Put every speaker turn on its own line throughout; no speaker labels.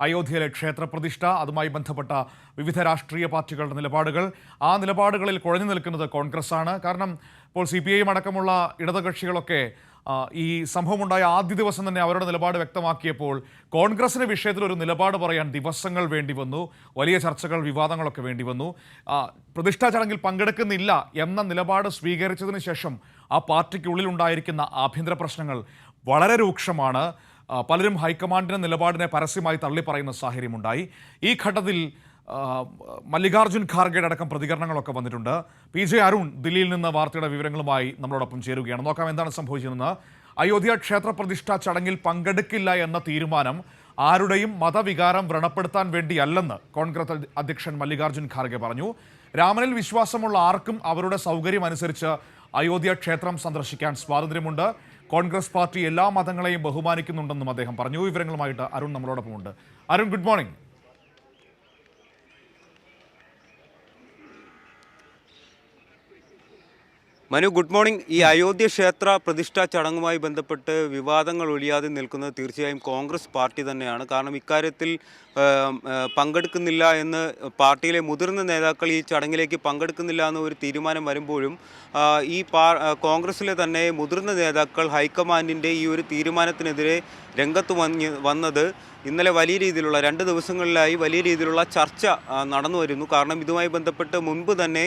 അയോധ്യയിലെ ക്ഷേത്രപ്രതിഷ്ഠ അതുമായി ബന്ധപ്പെട്ട വിവിധ രാഷ്ട്രീയ പാർട്ടികളുടെ നിലപാടുകൾ. ആ നിലപാടുകളിൽ കുഴഞ്ഞു നിൽക്കുന്നത് കോൺഗ്രസ്സാണ്. കാരണം ഇപ്പോൾ സി പി അടക്കമുള്ള ഇടതുകക്ഷികളൊക്കെ ഈ സംഭവമുണ്ടായ ആദ്യ ദിവസം തന്നെ അവരുടെ നിലപാട് വ്യക്തമാക്കിയപ്പോൾ കോൺഗ്രസിന് വിഷയത്തിൽ ഒരു നിലപാട് പറയാൻ ദിവസങ്ങൾ വേണ്ടി വന്നു. വലിയ ചർച്ചകൾ വിവാദങ്ങളൊക്കെ വേണ്ടി വന്നു. പ്രതിഷ്ഠാ ചടങ്ങിൽ പങ്കെടുക്കുന്നില്ല എന്ന നിലപാട് സ്വീകരിച്ചതിന് ശേഷം ആ പാർട്ടിക്കുള്ളിലുണ്ടായിരിക്കുന്ന ആഭ്യന്തര പ്രശ്നങ്ങൾ വളരെ രൂക്ഷമാണ്. പലരും ഹൈക്കമാൻഡിന്റെ നിലപാടിനെ പരസ്യമായി തള്ളിപ്പറയുന്ന സാഹചര്യമുണ്ടായി. ഈ ഘട്ടത്തിൽ മല്ലികാർജുൻ ഖാർഗെയുടെ അടക്കം പ്രതികരണങ്ങളൊക്കെ വന്നിട്ടുണ്ട്. പി ജെ അരുൺ ദില്ലിയിൽ നിന്ന് വാർത്തയുടെ വിവരങ്ങളുമായി നമ്മളോടൊപ്പം ചേരുകയാണ്. നോക്കാം എന്താണ് സംഭവിച്ചതെന്ന്. അയോധ്യ ക്ഷേത്ര പ്രതിഷ്ഠാ ചടങ്ങിൽ പങ്കെടുക്കില്ല എന്ന തീരുമാനം ആരുടെയും മതവികാരം വ്രണപ്പെടുത്താൻ വേണ്ടിയല്ലെന്ന് കോൺഗ്രസ് അധ്യക്ഷൻ മല്ലികാർജുൻ ഖാർഗെ പറഞ്ഞു. രാമനിൽ വിശ്വാസമുള്ള ആർക്കും അവരുടെ സൗകര്യം അനുസരിച്ച് അയോധ്യ ക്ഷേത്രം സന്ദർശിക്കാൻ സ്വാതന്ത്ര്യമുണ്ട്. കോൺഗ്രസ് പാർട്ടി എല്ലാ മതങ്ങളെയും ബഹുമാനിക്കുന്നുണ്ടെന്നും അദ്ദേഹം പറഞ്ഞു. വിവരങ്ങളുമായിട്ട് Arun നമ്മളോടൊപ്പമുണ്ട്. Arun good morning
Manu good morning. ഈ അയോധ്യ ക്ഷേത്ര പ്രതിഷ്ഠാ ചടങ്ങുമായി ബന്ധപ്പെട്ട് വിവാദങ്ങൾ ഒഴിയാതെ നിൽക്കുന്നത് തീർച്ചയായും കോൺഗ്രസ് പാർട്ടി തന്നെയാണ്. കാരണം ഇക്കാര്യത്തിൽ പങ്കെടുക്കുന്നില്ല എന്ന് പാർട്ടിയിലെ മുതിർന്ന നേതാക്കൾ ഈ ചടങ്ങിലേക്ക് പങ്കെടുക്കുന്നില്ല എന്ന ഒരു തീരുമാനം വരുമ്പോഴും ഈ കോൺഗ്രസിലെ തന്നെ മുതിർന്ന നേതാക്കൾ ഹൈക്കമാൻഡിന്റെ ഈ ഒരു തീരുമാനത്തിനെതിരെ രംഗത്ത് വന്ന് വന്നത് ഇന്നലെ വലിയ രീതിയിലുള്ള രണ്ട് ദിവസങ്ങളിലായി വലിയ രീതിയിലുള്ള ചർച്ച നടന്നു വരുന്നു. കാരണം ഇതുമായി ബന്ധപ്പെട്ട് മുൻപ് തന്നെ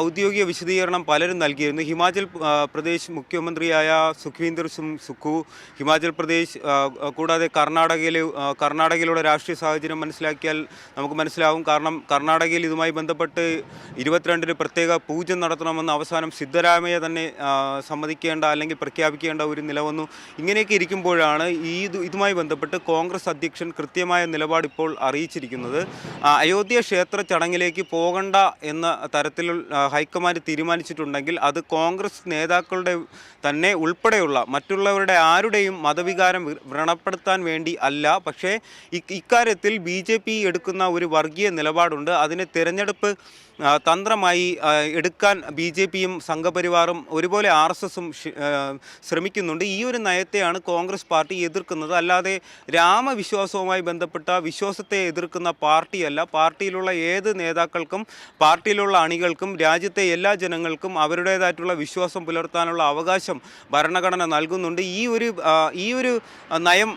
ഔദ്യോഗിക വിശദീകരണം പലരും നൽകിയിരുന്നു. ഹിമാചൽ പ്രദേശ് മുഖ്യമന്ത്രിയായ സുഖ്വീന്ദർ സിംഗ് സുഖു ഹിമാചൽ പ്രദേശ് കൂടാതെ കർണാടകയിലെ കർണാടകയിലുള്ള രാഷ്ട്രീയ സാഹചര്യം മനസ്സിലാക്കിയാൽ നമുക്ക് മനസ്സിലാവും. കാരണം കർണാടകയിൽ ഇതുമായി ബന്ധപ്പെട്ട് ഇരുപത്തിരണ്ടിന് പ്രത്യേക പൂജ നടത്തണമെന്ന് അവസാനം സിദ്ധരാമയ്യ തന്നെ സമ്മതിക്കേണ്ട അല്ലെങ്കിൽ പ്രഖ്യാപിക്കേണ്ട ഒരു നില വന്നു. ഇങ്ങനെയൊക്കെ ഇരിക്കുമ്പോഴാണ് ഈ ഇതുമായി ബന്ധപ്പെട്ട് കോൺഗ്രസ് അധ്യക്ഷൻ കൃത്യമായ നിലപാട് ഇപ്പോൾ അറിയിച്ചിരിക്കുന്നത്. അയോധ്യ ക്ഷേത്ര ചടങ്ങിലേക്ക് പോകണ്ട എന്ന തരത്തിൽ ഹൈക്കമാൻഡ് തീരുമാനിച്ചിട്ടുണ്ടെങ്കിൽ അത് കോൺഗ്രസ് നേതാക്കളുടെ തന്നെ ഉൾപ്പെടെയുള്ള മറ്റുള്ളവരുടെ ആരുടെയും മതവികാരം വ്രണപ്പെടുത്താൻ വേണ്ടി അല്ല. പക്ഷേ ഇക്കാര്യത്തിൽ ബി എടുക്കുന്ന ഒരു വർഗീയ നിലപാടുണ്ട്. അതിന് തിരഞ്ഞെടുപ്പ് തന്ത്രമായി എടുക്കാൻ ബി ജെ പിയും സംഘപരിവാറും ഒരുപോലെ ആർ എസ് എസും ശ്രമിക്കുന്നുണ്ട്. ഈ ഒരു നയത്തെയാണ് കോൺഗ്രസ് പാർട്ടി എതിർക്കുന്നത്. അല്ലാതെ രാമവിശ്വാസവുമായി ബന്ധപ്പെട്ട വിശ്വാസത്തെ എതിർക്കുന്ന പാർട്ടിയല്ല. പാർട്ടിയിലുള്ള ഏത് നേതാക്കൾക്കും പാർട്ടിയിലുള്ള അണികൾക്കും രാജ്യത്തെ എല്ലാ ജനങ്ങൾക്കും അവരുടേതായിട്ടുള്ള വിശ്വാസം പുലർത്താനുള്ള അവകാശം ഭരണഘടന നൽകുന്നുണ്ട്. ഈ ഒരു ഈ ഒരു നയം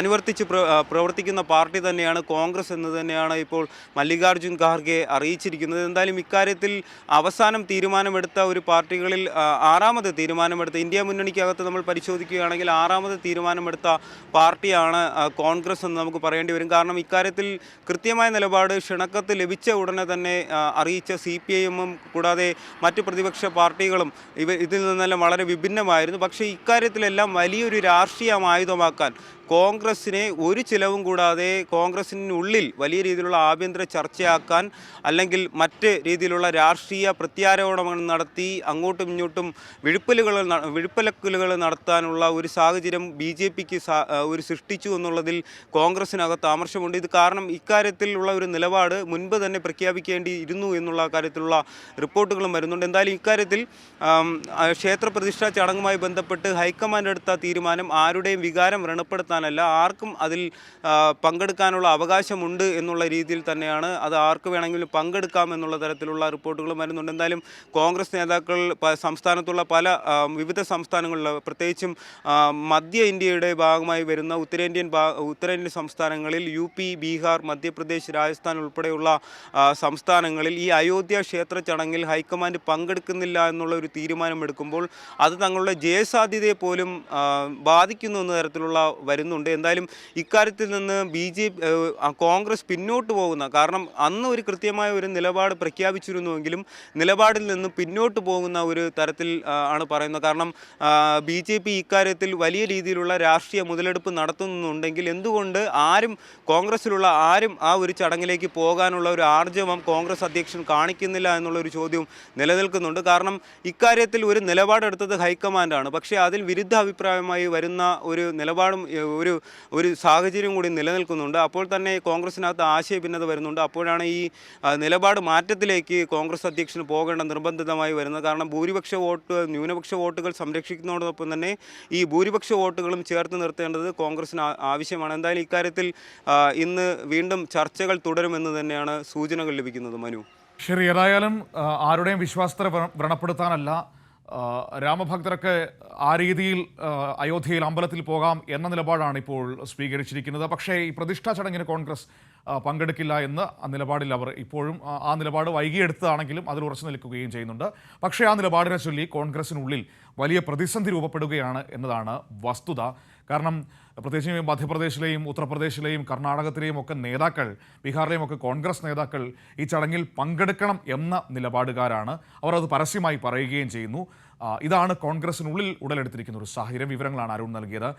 അനുവർത്തിച്ച് പ്രവർത്തിക്കുന്ന പാർട്ടി തന്നെയാണ് കോൺഗ്രസ് എന്ന് തന്നെയാണ് ഇപ്പോൾ മല്ലികാർജുൻ ഖാർഗെ അറിയിച്ചിരിക്കുന്നത് എന്തായാലും ഇക്കാര്യത്തിൽ അവസാനം തീരുമാനമെടുത്ത ഒരു പാർട്ടികളിൽ ആറാമത് തീരുമാനമെടുത്ത ഇന്ത്യ മുന്നണിക്കകത്ത് നമ്മൾ പരിശോധിക്കുകയാണെങ്കിൽ ആറാമത് തീരുമാനമെടുത്ത പാർട്ടിയാണ് കോൺഗ്രസ് എന്ന് നമുക്ക് പറയേണ്ടി വരും. കാരണം ഇക്കാര്യത്തിൽ കൃത്യമായ നിലപാട് ക്ഷണക്കത്ത് ലഭിച്ച ഉടനെ തന്നെ അറിയിച്ച സി പി ഐ എമ്മും കൂടാതെ മറ്റ് പ്രതിപക്ഷ പാർട്ടികളും ഇവ ഇതിൽ നിന്നെല്ലാം വളരെ വിഭിന്നമായിരുന്നു. പക്ഷേ ഇക്കാര്യത്തിലെല്ലാം വലിയൊരു രാഷ്ട്രീയം ആയുധമാക്കാൻ കോൺഗ്രസിനെ ഒരു ചിലവും കൂടാതെ കോൺഗ്രസിനുള്ളിൽ വലിയ രീതിയിലുള്ള ആഭ്യന്തര ചർച്ചയാക്കാൻ അല്ലെങ്കിൽ മറ്റ് രീതിയിലുള്ള രാഷ്ട്രീയ പ്രത്യാരോപണങ്ങൾ നടത്തി അങ്ങോട്ടും ഇങ്ങോട്ടും വിഴുപ്പലുകൾ വിഴുപ്പലക്കലുകൾ നടത്താനുള്ള ഒരു സാഹചര്യം ബി ജെ പിക്ക് ഒരു സൃഷ്ടിച്ചു എന്നുള്ളതിൽ കോൺഗ്രസിനകത്ത് ആമർശമുണ്ട്. ഇത് കാരണം ഇക്കാര്യത്തിലുള്ള ഒരു നിലപാട് മുൻപ് തന്നെ പ്രഖ്യാപിക്കേണ്ടിയിരുന്നു എന്നുള്ള കാര്യത്തിലുള്ള റിപ്പോർട്ടുകളും വരുന്നുണ്ട്. എന്തായാലും ഇക്കാര്യത്തിൽ ക്ഷേത്രപ്രതിഷ്ഠാ ക്ഷേത്ര പ്രതിഷ്ഠാ ചടങ്ങുമായി ബന്ധപ്പെട്ട് ഹൈക്കമാൻഡ് എടുത്ത തീരുമാനം ആരുടെയും വികാരം വ്രണപ്പെടുത്താനല്ല ആർക്കും അതിൽ പങ്കെടുക്കാനുള്ള അവകാശമുണ്ട് എന്നുള്ള രീതിയിൽ തന്നെയാണ്. അത് ആർക്ക് വേണമെങ്കിലും പങ്കെടുക്കാം എന്നുള്ള തരത്തിലുള്ള റിപ്പോർട്ടുകൾ വരുന്നുണ്ട്. എന്തായാലും കോൺഗ്രസ് നേതാക്കൾ സംസ്ഥാനത്തുള്ള പല വിവിധ സംസ്ഥാനങ്ങളിൽ പ്രത്യേകിച്ചും മധ്യ ഇന്ത്യയുടെ ഭാഗമായി വരുന്ന ഉത്തരേന്ത്യൻ ഉത്തരേന്ത്യൻ സംസ്ഥാനങ്ങളിൽ യു പി ബീഹാർ മധ്യപ്രദേശ് രാജസ്ഥാൻ ഉൾപ്പെടെയുള്ള സംസ്ഥാനങ്ങളിൽ ഈ അയോധ്യ ക്ഷേത്ര ചടങ്ങിൽ ഹൈക്കമാൻഡ് പങ്കെടുക്കുന്നില്ല എന്നുള്ള ഒരു തീരുമാനം എടുക്കുമ്പോൾ അത് തങ്ങളുടെ ജയസാധ്യതയെ പോലും ബാധിക്കുന്നു എന്ന തരത്തിലുള്ള വരുന്നുണ്ട് എന്തായാലും ഇക്കാര്യത്തിൽ നിന്ന് ബി ജെ കോൺഗ്രസ് പിന്നോട്ട് പോകുന്ന കാരണം അന്ന് ഒരു കൃത്യമായ ഒരു നിലപാട് പ്രഖ്യാപിച്ചിരുന്നുവെങ്കിലും നിലപാടിൽ നിന്ന് പിന്നോട്ട് പോകുന്ന ഒരു തരത്തിൽ ആണ് പറയുന്നത്. കാരണം ബി ജെ പി ഇക്കാര്യത്തിൽ വലിയ രീതിയിലുള്ള രാഷ്ട്രീയ മുതലെടുപ്പ് നടത്തുന്നുണ്ടെങ്കിൽ എന്തുകൊണ്ട് ആരും കോൺഗ്രസിലുള്ള ആരും ആ ഒരു ചടങ്ങിലേക്ക് പോകാനുള്ള ഒരു ആർജവം കോൺഗ്രസ് അധ്യക്ഷൻ കാണിക്കുന്നില്ല എന്നുള്ള ഒരു ചോദ്യവും നിലനിൽക്കുന്നുണ്ട്. കാരണം ഇക്കാര്യത്തിൽ ഒരു നിലപാടെടുത്തത് ഹൈക്കമാൻഡാണ്. പക്ഷേ അതിൽ വിരുദ്ധ അഭിപ്രായമായി വരുന്ന ഒരു നിലപാടും ഒരു ഒരു സാഹചര്യം കൂടി നിലനിൽക്കുന്നുണ്ട്. അപ്പോൾ തന്നെ കോൺഗ്രസിനകത്ത് ആശയഭിന്നത വരുന്നുണ്ട്. അപ്പോഴാണ് ഈ നിലപാട് മാറ്റത്തിലേക്ക് കോൺഗ്രസ് അധ്യക്ഷന് പോകേണ്ട നിർബന്ധിതമായി വരുന്നത്. കാരണം ഭൂരിപക്ഷ വോട്ട് ന്യൂനപക്ഷ വോട്ടുകൾ സംരക്ഷിക്കുന്നതോടൊപ്പം തന്നെ ഈ ഭൂരിപക്ഷ വോട്ടുകളും ചേർത്ത് നിർത്തേണ്ടത് കോൺഗ്രസിന് ആവശ്യമാണ്. എന്തായാലും ഇക്കാര്യത്തിൽ ഇന്ന് വീണ്ടും ചർച്ചകൾ തുടരുമെന്ന് തന്നെയാണ് സൂചനകൾ ലഭിക്കുന്നത് മനു.
ശരി ഏതായാലും ആരുടെയും വിശ്വാസത്തെ വ്ര- വ്രണപ്പെടുത്താനല്ല രാമഭക്തർക്ക് ആ രീതിയിൽ അയോധ്യയിൽ അമ്പലത്തിൽ പോകാം എന്ന നിലപാടാണ് ഇപ്പോൾ സ്വീകരിച്ചിരിക്കുന്നത്. പക്ഷേ ഈ പ്രതിഷ്ഠാ ചടങ്ങിന് കോൺഗ്രസ് പങ്കെടുക്കില്ല എന്ന് ആ നിലപാടിൽ അവർ ഇപ്പോഴും ആ നിലപാട് വൈകിയെടുത്തതാണെങ്കിലും അതിൽ ഉറച്ചു നിൽക്കുകയും ചെയ്യുന്നുണ്ട്. പക്ഷേ ആ നിലപാടിനെ ചൊല്ലി കോൺഗ്രസിനുള്ളിൽ വലിയ പ്രതിസന്ധി രൂപപ്പെടുകയാണ് എന്നതാണ് വസ്തുത. കാരണം പ്രത്യേകിച്ച് മധ്യപ്രദേശിലെയും ഉത്തർപ്രദേശിലെയും കർണാടകത്തിലെയും ഒക്കെ നേതാക്കൾ ബീഹാറിലെയും ഒക്കെ കോൺഗ്രസ് നേതാക്കൾ ഈ ചടങ്ങിൽ പങ്കെടുക്കണം എന്ന നിലപാടുകാരാണ്. അവർ അത് പരസ്യമായി പറയുകയും ചെയ്യുന്നു. ഇതാണ് കോൺഗ്രസിനുള്ളിൽ ഉടലെടുത്തിരിക്കുന്ന ഒരു സാഹചര്യം. വിവരങ്ങളാണ് അരുൺ നൽകിയത്.